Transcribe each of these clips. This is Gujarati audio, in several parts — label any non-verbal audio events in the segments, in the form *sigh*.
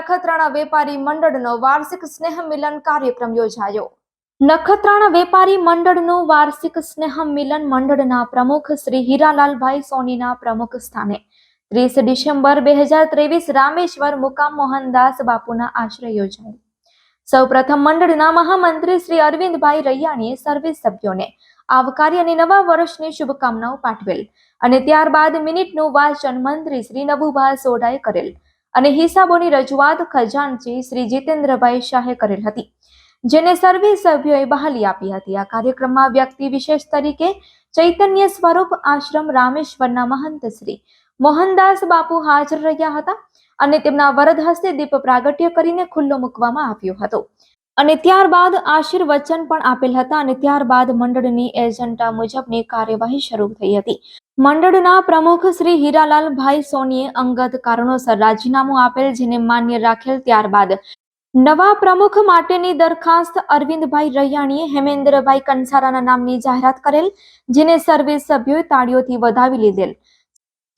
નખત્રાણા વેપારી મંડળનો વાર્ષિક સ્નેહ મિલન કાર્યક્રમ યોજાયો. નખત્રાણા વેપારી મંડળનું વાર્ષિક સ્નેહ મિલન મંડળના પ્રમુખ શ્રી હીરાલાલભાઈ સોનીના પ્રમુખ સ્થાને ત્રીસ ડિસેમ્બર બે હજાર ત્રેવીસ રામેશ્વર મુકામ મોહનદાસ બાપુના આશ્રય યોજાયેલ સૌપ્રથમ મંડળના મહામંત્રી શ્રી અરવિંદભાઈ રૈયાણીએ સર્વે સભ્યોને આવકારી અને નવા વર્ષની શુભકામનાઓ પાઠવેલ અને ત્યારબાદ મિનિટનું વાચન મંત્રી શ્રી નભુભા સોઢાએ કરેલ. અને હિસાબોની રજૂઆત ખજાનચી શ્રી જીતેન્દ્રભાઈ શાહે કરેલ હતી, જેને સર્વે સભ્યોએ બહાલી આપી હતી. આ કાર્યક્રમમાં વ્યક્તિ વિશેષ તરીકે ચૈતન્ય સ્વરૂપ આશ્રમ રામેશ્વરના મહંત શ્રી મોહનદાસ બાપુ હાજર રહ્યા હતા અને તેમના વરદ હસ્તે દીપ પ્રાગટ્ય કરીને ખુલ્લો મૂકવામાં આવ્યો હતો. અને ત્યારબાદ આશીર્વચન પણ આપેલ હતા અને ત્યારબાદ મંડળની એજન્ડા મુજબની કાર્યવાહી શરૂ થઈ હતી. મંડળના પ્રમુખ શ્રી હીરાલાલભાઈ સોનીએ અંગત કારણોસર રાજીનામું આપેલ જેને માન્ય રાખેલ ત્યારબાદ. નવા પ્રમુખ માટેની દરખાસ્ત અરવિંદભાઈ રૈયાણીએ હેમેન્દ્રભાઈ કંસારાના નામની જાહેરાત કરેલ, જેને સર્વે સભ્યોએ તાળીઓથી વધાવી લીધેલ.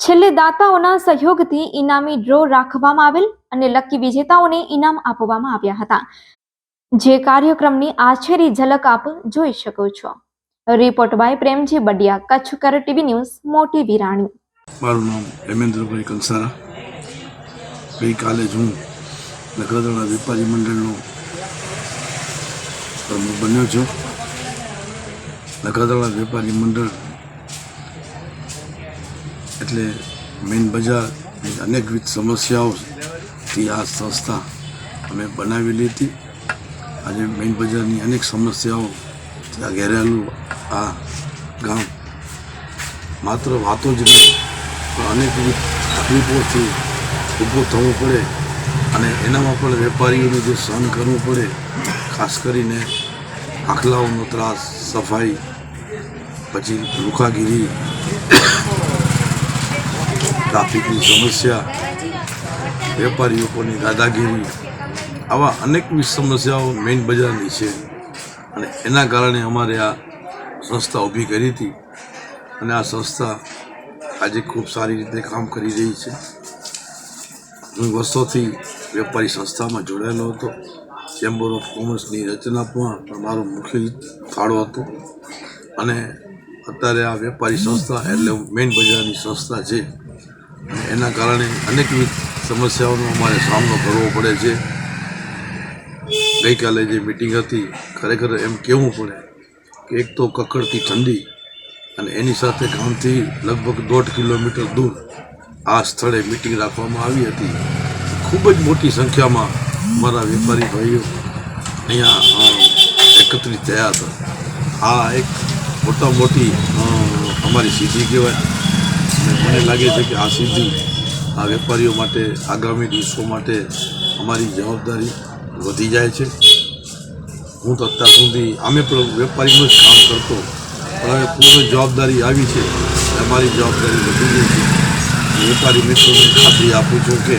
છેલ્લે દાતાઓના સહયોગથી ઇનામી ડ્રો રાખવામાં આવેલ અને લકી વિજેતાઓને ઇનામ આપવામાં આવ્યા હતા. જે કાર્યક્રમની આછેરી ઝલક આપ જોઈ શકો છો. રિપોર્ટ બાય પ્રેમજી બડિયા કચ્છ કર ટીવી ન્યૂઝ, મોટી વિરાણી. મારું નામ હેમેન્દ્રભાઈ કંસારા. ગઈકાલે જ હું નખત્રાણા વેપારી મંડળનો પ્રમુખ બન્યો છું. નખત્રાણા વેપારી મંડળ એટલે મેઇન બજારની અનેકવિધ સમસ્યાઓથી આ સંસ્થા અમે બનાવેલી હતી. આજે મેઇન બજારની અનેક સમસ્યાઓ ત્યાં ઘેરાયેલું આ ગામ માત્ર વાતો જ નહીં પણ અનેકવિધ તકલીફોથી ઊભું થવું પડે અને એનામાં પણ વેપારીઓને જે સહન કરવું પડે, ખાસ કરીને આખલાઓનો ત્રાસ, સફાઈ, પછી લુખાગીરી, *coughs* ટ્રાફિકની સમસ્યા વેપારીઓની દાદાગીરી આવા અનેકવિધ સમસ્યાઓ મેઇન બજારની છે. અને એના કારણે અમારે આ સંસ્થા ઊભી કરી હતી. અને આ સંસ્થા આજે ખૂબ સારી રીતે કામ કરી રહી છે. હું વર્ષોથી વેપારી સંસ્થામાં જોડાયેલો હતો. ચેમ્બર ઓફ કોમર્સની રચનામાં પણ મારો મુખ્ય ફાળો હતો. અને અત્યારે આ વેપારી સંસ્થા એટલે મેઇન બજારની સંસ્થા છે. એના કારણે અનેકવિધ સમસ્યાઓનો અમારે સામનો કરવો પડે છે. ગઈકાલે જે મિટિંગ હતી, ખરેખર એમ કહેવું પડે કે એક તો કકડતી ઠંડી અને એની સાથે ગામથી લગભગ દોઢ કિલોમીટર દૂર આ સ્થળે મિટિંગ રાખવામાં આવી હતી. ખૂબ જ મોટી સંખ્યામાં મારા વેપારી ભાઈઓ અહીંયા એકત્રિત થયા હતા. આ એક મોટા મોટી અમારી સિદ્ધિ કહેવાય. મને લાગે છે કે આ સિદ્ધિ આ વેપારીઓ માટે આગામી દિવસો માટે અમારી જવાબદારી વધી જાય છે. હું તો અત્યાર સુધી, અમે પણ વેપારીનું જ કામ કરતો. પણ હવે પૂર્ણ જવાબદારી આવી છે. અમારી જવાબદારી વધી ગઈ છે. વેપારી મિત્રોને ખાતરી આપું છું કે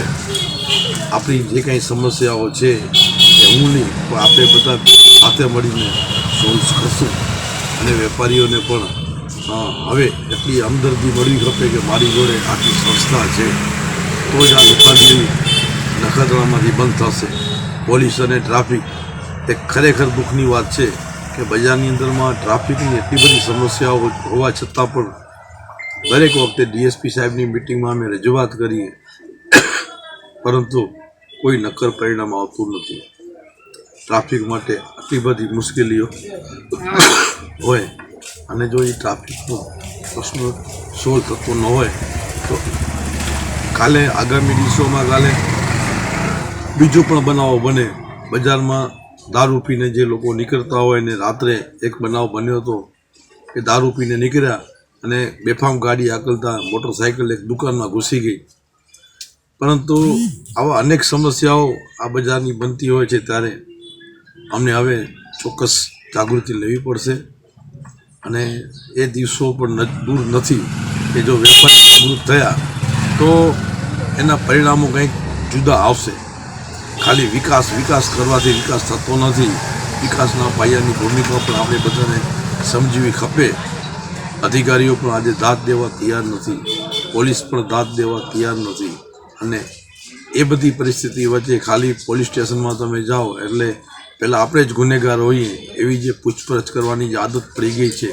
આપણી જે કાંઈ સમસ્યાઓ છે એ હું નહીં, પણ આપણે બધા સાથે મળીને સોલ્વ કરશું. અને વેપારીઓને પણ હવે એટલી હમદર્દી મળવી ખપે કે મારી જોડે આખી સંસ્થા છે, તો જ આ વેપારી નખત્રાણામાંથી બંધ થશે. પોલીસ અને ટ્રાફિક. એ ખરેખર દુઃખની વાત છે કે બજારની અંદરમાં ટ્રાફિકની એટલી બધી સમસ્યાઓ હોવા છતાં પણ દરેક વખતે ડીએસપી સાહેબની મિટિંગમાં અમે રજૂઆત કરીએ. પરંતુ કોઈ નક્કર પરિણામ આવતું નથી. ટ્રાફિક માટે આટલી બધી મુશ્કેલીઓ હોય અને જો એ ટ્રાફિકનો પ્રશ્ન સોલ્વ થતો ન હોય તો કાલે, આગામી દિવસોમાં કાલે બીજો પણ બનાવો બને. બજારમાં દારૂ પીને જે લોકો નીકળતા હોય ને રાત્રે એક બનાવ બન્યો હતો કે દારૂ પીને નીકળ્યા અને બેફામ ગાડી આકલતા મોટરસાઇકલ એક દુકાનમાં ઘૂસી ગઈ. પરંતુ આવા અનેક સમસ્યાઓ આ બજારની બનતી હોય છે ત્યારે અમને હવે ચોક્કસ જાગૃતિ લેવી પડશે અને એ દિવસો પણ દૂર નથી કે જો વેપારી જાગૃત થયા તો એના પરિણામો કંઈક જુદા આવશે. ખાલી વિકાસ વિકાસ કરવાથી વિકાસ થતો નથી. વિકાસના પાયાની ભૂમિકા પણ આપણે બધાને સમજવી ખપે. અધિકારીઓ પણ આજે દાદ દેવા તૈયાર નથી. પોલીસ પણ દાદ દેવા તૈયાર નથી. અને એ બધી પરિસ્થિતિ વચ્ચે ખાલી પોલીસ સ્ટેશનમાં તમે જાઓ એટલે પહેલાં આપણે જ ગુનેગાર હોઈએ. એવી જે પૂછપરછ કરવાની જે આદત પડી ગઈ છે,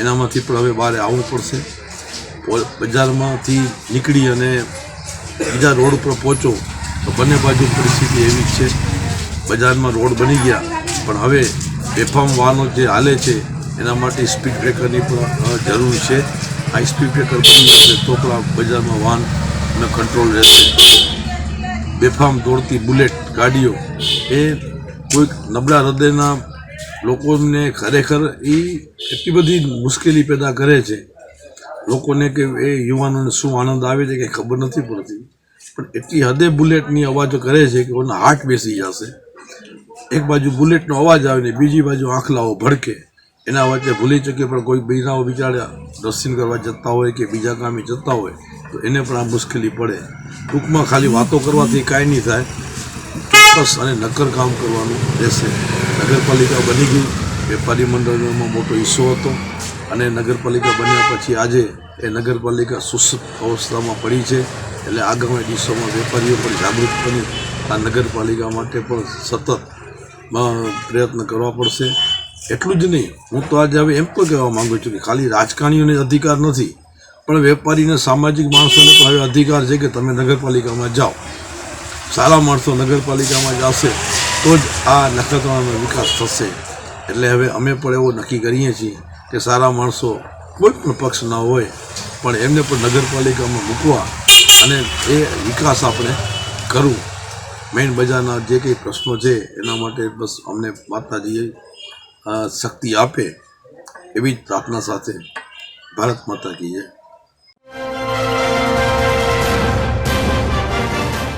એનામાંથી પણ હવે બહાર આવવું પડશે. બજારમાંથી નીકળી અને બીજા રોડ ઉપર પહોંચો. તો બંને બાજુ પરિસ્થિતિ એવી જ છે. બજારમાં રોડ બની ગયા, પણ હવે બેફામ વાહનો જે હાલે છે, એના માટે સ્પીડ બ્રેકરની પણ જરૂર છે. આ સ્પીડ બ્રેકર બની જશે તો પણ બજારમાં વાહનનો કંટ્રોલ રહેશે. બેફામ દોડતી બુલેટ ગાડીઓ, એ કોઈક નબળા હૃદયના લોકોને ખરેખર એ એટલી બધી મુશ્કેલી પેદા કરે છે. લોકોને કે એ યુવાનોને શું આનંદ આવે છે કે ખબર નથી પડતી. પણ એટલી હદે બુલેટની અવાજો કરે છે કે ઓના હાર્ટ બેસી જશે. એક બાજુ બુલેટનો અવાજ આવે ને બીજી બાજુ આંખલાઓ ભડકે. એના વચ્ચે ભૂલી ચૂકે પણ કોઈ બૈરાઓ બિચારા દર્શન કરવા જતા હોય કે બીજા કામે જતા હોય, તો એને પણ આ મુશ્કેલી પડે. ટૂંકમાં ખાલી વાતો કરવાથી કાંઈ નહીં થાય. ચોક્કસ અને નક્કર કામ કરવાનું રહેશે. નગરપાલિકા બની ગઈ. વેપારી મંડળોમાં મોટો હિસ્સો હતો અને નગરપાલિકા બન્યા પછી આજે એ નગરપાલિકા સુસ્ત અવસ્થામાં પડી છે. એટલે આગામી દિવસોમાં વેપારીઓ પણ જાગૃત બની. આ નગરપાલિકા માટે પણ સતત પ્રયત્ન કરવા પડશે. એટલું જ નહીં, હું તો આજે હવે એમ પણ કહેવા માંગુ છું કે ખાલી રાજકારણીઓને અધિકાર નથી, પણ વેપારીને સામાજિક માણસોને પણ હવે અધિકાર છે કે તમે નગરપાલિકામાં જાઓ. સારા માણસો નગરપાલિકામાં જશે, તો જ આ નખત્રાણાનો વિકાસ થશે. એટલે હવે અમે પણ એવો નક્કી કરીએ છીએ કે સારા માણસો કોઈ પણ પક્ષ ના હોય, પણ એમને પણ નગરપાલિકામાં મૂકવા અને એ વિકાસ આપણે કરવું. મેઇન બજારના જે કંઈ પ્રશ્નો છે, એના માટે બસ અમને માતાજીએ શક્તિ આપે એવી જ પ્રાર્થના સાથે ભારત માતા કી જય